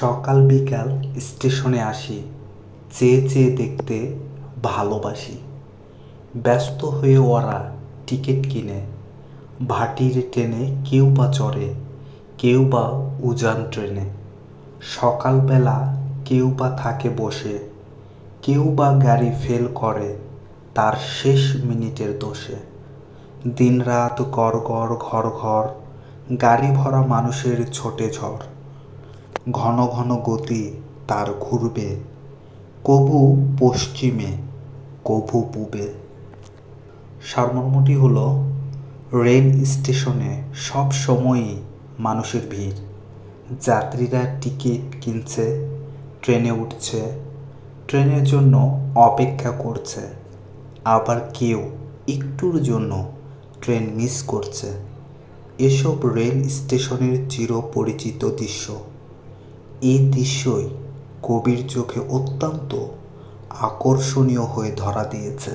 সকাল বিকাল স্টেশনে আসি, চেয়ে চেয়ে দেখতে ভালোবাসি। ব্যস্ত হয়ে ওরা টিকিট কিনে, ভাটির ট্রেনে কেউ বা চড়ে, কেউ বা উজান ট্রেনে। সকালবেলা কেউ বা থাকে বসে, কেউ বা গাড়ি ফেল করে তার শেষ মিনিটের দোষে। দিনরাত গড় গড় ঘর ঘর গাড়ি ভরা মানুষের ছোটে ঝড়। ঘন ঘন গতি তার ঘুরবে। কভু পশ্চিমে কভু পূবে। সারমর্মটি হলো, রেল স্টেশনে সব সময়ই মানুষের ভিড়। যাত্রীরা টিকিট কিনছে, ট্রেনে উঠছে, ট্রেনের জন্য অপেক্ষা করছে। আবার কেউ একটুর জন্য ট্রেন মিস করছে। এসব রেল স্টেশনের চিরপরিচিত দৃশ্য। এই দৃশ্যই কবির চোখে অত্যন্ত আকর্ষণীয় হয়ে ধরা দিয়েছে।